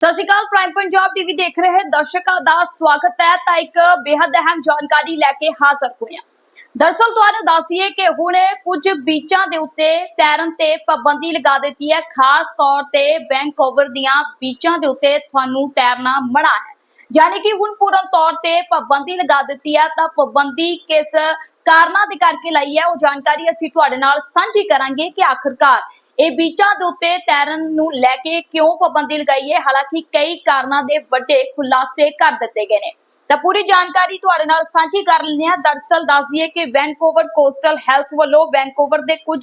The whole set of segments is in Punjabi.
ਸਤਿ ਸ਼੍ਰੀ ਅਕਾਲ ਪ੍ਰਾਈਮ ਪੰਜਾਬ ਟੀਵੀ ਦੇਖ ਰਹੇ ਦਰਸ਼ਕਾਂ ਦਾ ਸਵਾਗਤ ਹੈ। ਤਾਂ ਇੱਕ ਬੇहद ਅਹਿਮ ਜਾਣਕਾਰੀ ਲੈ ਕੇ ਹਾਜ਼ਰ ਹੋਏ ਦਰਸਲ ਤੁਹਾਨੂੰ ਦੱਸੀਏ ਕਿ ਹੁਣ ਕੁਝ ਬੀਚਾਂ ਦੇ ਉੱਤੇ ਤੈਰਨ ਤੇ ਪਾਬੰਦੀ ਲਗਾ ਦਿੱਤੀ ਹੈ। ਖਾਸ ਤੌਰ ਤੇ ਵੈਂਕੂਵਰ ਦੀਆਂ ਬੀਚਾਂ ਦੇ ਉੱਤੇ ਤੁਹਾਨੂੰ ਤੈਰਨਾ ਮਨਾ ਹੈ। ਯਾਨੀ ਕਿ ਹੁਣ ਪੂਰਨ ਤੌਰ ਤੇ ਪਾਬੰਦੀ ਲਗਾ ਦਿੱਤੀ ਹੈ। ਤਾਂ ਪਾਬੰਦੀ ਕਿਸ ਕਾਰਨਾਂ ਦੇ ਕਰਕੇ ਲਈ ਹੈ? ਉਹ ਜਾਣਕਾਰੀ ਅਸੀਂ ਤੁਹਾਡੇ ਨਾਲ ਸਾਂਝੀ ਕਰਾਂਗੇ ਕਿ ਆਖਰਕਾਰ ਇਹ ਬੀਚਾਂ ਦੇ ਉੱਤੇ ਤੈਰਨ ਨੂੰ ਲੈ ਕੇ ਕਿਉਂ ਪਾਬੰਦੀ ਲਗਾਈ ਹੈ? ਹਾਲਾਂਕਿ ਕਈ ਕਾਰਨਾਂ ਦੇ ਵੱਡੇ ਖੁਲਾਸੇ ਕਰ ਦਿੱਤੇ ਗਏ ਨੇ। ਤਾਂ ਪੂਰੀ ਜਾਣਕਾਰੀ ਤੁਹਾਡੇ ਨਾਲ ਸਾਂਝੀ ਕਰ ਲੈਂਦੇ ਹਾਂ। ਦਰਸਲ ਦੱਸੀਏ ਕਿ ਵੈਨਕੂਵਰ ਕੋਸਟਲ ਹੈਲਥ ਵੱਲੋਂ ਵੈਨਕੂਵਰ ਦੇ ਕੁਝ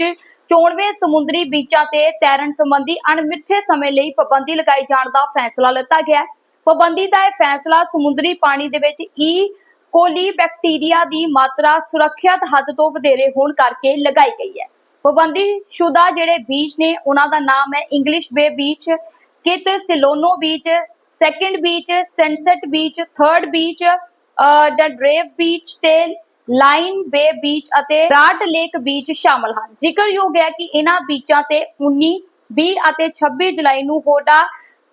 ਚੋਣਵੇਂ ਸਮੁੰਦਰੀ ਬੀਚਾਂ ਤੇ ਤੈਰਨ ਸੰਬੰਧੀ ਅਣਮਿੱਥੇ ਸਮੇਂ ਲਈ ਪਾਬੰਦੀ ਲਗਾਈ ਜਾਣ ਦਾ ਫੈਸਲਾ ਲਿੱਤਾ ਗਿਆ ਪਾਬੰਦੀ ਦਾ ਇਹ ਫੈਸਲਾ ਸਮੁੰਦਰੀ ਪਾਣੀ ਦੇ ਵਿੱਚ e. ਈ ਕੋਲੀ ਬੈਕਟੀਰੀਆ ਦੀ ਮਾਤਰਾ ਸੁਰੱਖਿਅਤ ਹੱਦ ਤੋਂ ਵਧੇਰੇ ਹੋਣ ਕਰਕੇ ਲਗਾਈ ਗਈ ਹੈ। ਪਾਬੰਦੀ ਸ਼ੁਦਾ ਜਿਹੜੇ ਬੀਚ ਨੇ, ਉਹਨਾਂ ਦਾ ਨਾਮ ਹੈ English Bay Beach Kitsilano Beach Second Beach Sunset Beach Third Beach the Drave Beach ਤੇ ਲਾਈਨ ਬੇ ਬੀਚ ਅਤੇ ਰਾਟ ਲੇਕ ਬੀਚ ਸ਼ਾਮਲ ਹਨ। ਜ਼ਿਕਰਯੋਗ ਹੈ ਕਿ ਇਹਨਾਂ ਬੀਚਾਂ ਤੇ 19 20 ਅਤੇ 26 ਜੁਲਾਈ ਨੂੰ ਹੋਡਾ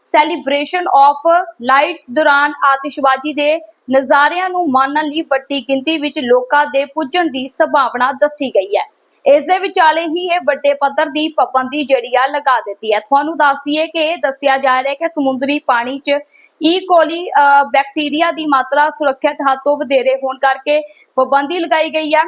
ਸੈਲੀਬ੍ਰੇਸ਼ਨ ਆਫ ਲਾਈਟਸ ਦੌਰਾਨ ਆਤਿਸ਼ਬਾਜ਼ੀ ਦੇ ਨਜ਼ਾਰਿਆਂ ਨੂੰ ਮਾਣਨ ਲਈ ਵੱਡੀ ਗਿਣਤੀ ਵਿੱਚ ਲੋਕਾਂ ਦੇ ਪੁੱਜਣ ਦੀ ਸੰਭਾਵਨਾ ਦੱਸੀ ਗਈ ਹੈ। ਇਸ ਦੇ ਵਿਚਾਲੇ ਹੀ ਇਹ ਵੱਡੇ ਪੱਧਰ ਦੀ ਪਾਬੰਦੀ ਜਿਹੜੀ ਆ ਲਗਾ ਦਿੱਤੀ ਹੈ। ਤੁਹਾਨੂੰ ਦੱਸੀਏ ਕਿ ਦੱਸਿਆ ਜਾ ਰਿਹਾ ਹੈ ਕਿ ਸਮੁੰਦਰੀ ਪਾਣੀ 'ਚ ਈ ਕੋਲੀ ਬੈਕਟੀਰੀਆ ਦੀ ਮਾਤਰਾ ਸੁਰੱਖਿਅਤ ਹੱਦ ਤੋਂ ਵਧੇਰੇ ਹੋਣ ਕਰਕੇ ਪਾਬੰਦੀ ਲਗਾਈ ਗਈ ਹੈ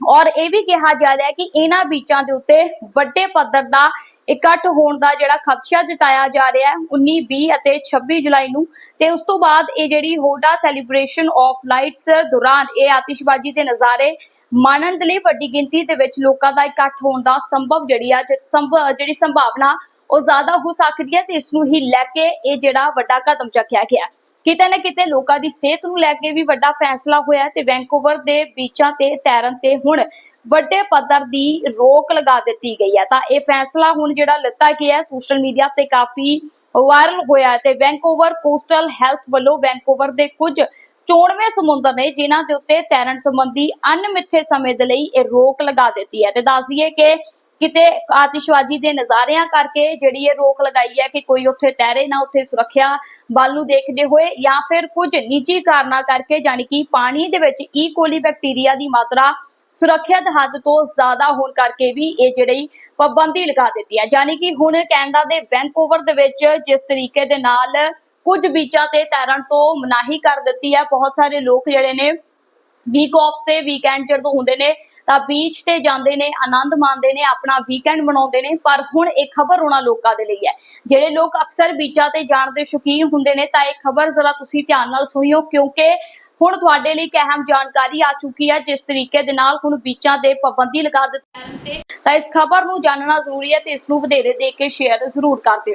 ਔਰ ਇਹ ਵੀ ਕਿਹਾ ਜਾ ਰਿਹਾ ਹੈ ਕਿ ਇਹਨਾਂ ਬੀਚਾਂ ਦੇ ਉੱਤੇ ਵੱਡੇ ਪੱਧਰ ਦਾ ਇਕੱਠ ਹੋਣ ਦਾ ਜਿਹੜਾ ਖਦਸ਼ਾ ਜਤਾਇਆ ਜਾ ਰਿਹਾ ਹੈ 19 20 ਅਤੇ 26 ਜੁਲਾਈ ਨੂੰ। ਤੇ ਉਸ ਤੋਂ ਬਾਅਦ ਇਹ ਜਿਹੜੀ ਹੋਡਾ ਸੈਲੀਬ੍ਰੇਸ਼ਨ ਆਫ ਲਾਈਟਸ ਦੌਰਾਨ ਇਹ ਆਤਿਸ਼ਬਾਜ਼ੀ ਦੇ ਨਜ਼ਾਰੇ ਮਾਣਨ ਦੇ ਲਈ ਵੱਡੀ ਗਿਣਤੀ ਦੇ ਵਿੱਚ ਲੋਕਾਂ ਦਾ ਇਕੱਠ ਹੋਣ ਦਾ ਸੰਭਵ ਜਿਹੜੀ ਆ ਸੰਭ- ਜਿਹੜੀ ਸੰਭਾਵਨਾ ਉਹ ਜ਼ਿਆਦਾ ਹੋ ਸਕਦੀ ਹੈ ਤੇ ਇਸ ਨੂੰ ਹੀ ਲੈ ਕੇ ਇਹ ਜਿਹੜਾ ਵੱਡਾ ਕਦਮ ਚੱਕਿਆ ਗਿਆ ਕਿਤੇ ਨਾ ਕਿਤੇ ਲੋਕਾਂ ਦੀ ਸਿਹਤ ਨੂੰ ਲੈ ਕੇ ਵੀ ਵੱਡਾ ਫੈਸਲਾ ਹੋਇਆ ਤੇ ਵੈਂਕੂਵਰ ਦੇ ਬੀਚਾਂ ਤੇ, ਤੈਰਨ ਤੇ ਹੁਣ ਵੱਡੇ ਪੱਧਰ ਦੀ ਰੋਕ ਲਗਾ ਦਿੱਤੀ ਗਈ ਹੈ। ਤਾਂ ਇਹ ਫੈਸਲਾ ਹੁਣ ਜਿਹੜਾ ਲਿੱਤਾ ਗਿਆ ਸੋਸ਼ਲ ਮੀਡੀਆ ਤੇ ਕਾਫੀ ਵਾਇਰਲ ਹੋਇਆ ਤੇ ਵੈਂਕੂਵਰ ਕੋਸਟਲ ਹੈਲਥ ਵੱਲੋਂ ਵੈਂਕੂਵਰ ਦੇ ਕੁਝ ਚੋਣਵੇਂ ਸਮੁੰਦਰ ਨੇ ਜਿਨ੍ਹਾਂ ਦੇ ਉੱਤੇ ਤੈਰਨ ਸੰਬੰਧੀ ਅਣਮਿੱਥੇ ਸਮੇਂ ਦੇ ਲਈ ਇਹ ਰੋਕ ਲਗਾ ਦਿੱਤੀ ਹੈ। ਤੇ ਦੱਸੀਏ ਕਿ ਕਿਤੇ ਆਤਿਸ਼ਬਾਜ਼ੀ ਦੇ ਨਜ਼ਾਰਿਆਂ ਕਰਕੇ ਜਿਹੜੀ ਇਹ ਰੋਕ ਲਗਾਈ ਹੈ ਕਿ ਕੋਈ ਉੱਥੇ ਤੈਰੇ ਨਾ ਉੱਥੇ ਸੁਰੱਖਿਆ ਵੱਲ ਨੂੰ ਦੇਖਦੇ ਹੋਏ ਜਾਂ ਫਿਰ ਕੁਝ ਨਿੱਜੀ ਕਾਰਨਾਂ ਕਰਕੇ ਜਾਣੀ ਕਿ ਪਾਣੀ ਦੇ ਵਿੱਚ e. ਈਕੋਲੀ ਬੈਕਟੀਰੀਆ ਦੀ ਮਾਤਰਾ ਸੁਰੱਖਿਅਤ ਹੱਦ ਤੋਂ ਜ਼ਿਆਦਾ ਹੋਣ ਕਰਕੇ ਵੀ ਇਹ ਜਿਹੜੀ ਪਾਬੰਦੀ ਲਗਾ ਦਿੱਤੀ ਹੈ। ਜਾਣੀ ਕਿ ਹੁਣ ਕੈਨੇਡਾ ਦੇ ਵੈਂਕੂਵਰ ਦੇ ਵਿੱਚ ਜਿਸ ਤਰੀਕੇ ਦੇ ਨਾਲ ਕੁਝ ਬੀਚਾਂ ਤੇ ਤੈਰਨ ਤੋਂ ਮਨਾਹੀ ਕਰ ਦਿੱਤੀ ਹੈ, ਬਹੁਤ ਸਾਰੇ ਲੋਕ ਜਿਹੜੇ ਨੇ ਵੀਕ ਆਫ ਸੇ ਵੀਕਐਂਡ ਜਦੋਂ ਹੁੰਦੇ ਨੇ ਤਾਂ ਬੀਚ ਤੇ ਜਾਂਦੇ ਨੇ, ਆਨੰਦ ਮਾਣਦੇ ਨੇ, ਆਪਣਾ ਵੀਕਐਂਡ ਮਨਾਉਂਦੇ ਨੇ। ਪਰ ਹੁਣ ਇਹ ਖਬਰ ਉਹਨਾਂ ਲੋਕਾਂ ਦੇ ਲਈ ਹੈ। ਜਿਹੜੇ ਲੋਕ ਅਕਸਰ ਬੀਚਾਂ ਤੇ ਜਾਣ ਦੇ ਸ਼ੌਕੀਨ ਹੁੰਦੇ ਨੇ ਤਾਂ ਇਹ ਖਬਰ ਜ਼ਰਾ ਤੁਸੀਂ ਧਿਆਨ ਨਾਲ ਸੁਣਿਓ ਕਿਉਂਕਿ ਹੁਣ ਤੁਹਾਡੇ ਲਈ ਇੱਕ ਅਹਿਮ ਜਾਣਕਾਰੀ ਆ ਚੁੱਕੀ ਹੈ, ਜਿਸ ਤਰੀਕੇ ਦੇ ਨਾਲ ਹੁਣ ਬੀਚਾਂ ਦੇ ਪਾਬੰਦੀ ਲਗਾ ਦਿੱਤੀ ਤਾਂ ਇਸ ਖਬਰ ਨੂੰ ਜਾਣਨਾ ਜ਼ਰੂਰੀ ਹੈ ਤੇ ਇਸ ਨੂੰ ਵਧੇਰੇ ਦੇਖ ਕੇ ਸ਼ੇਅਰ ਜ਼ਰੂਰ ਕਰ ਦਿਓ।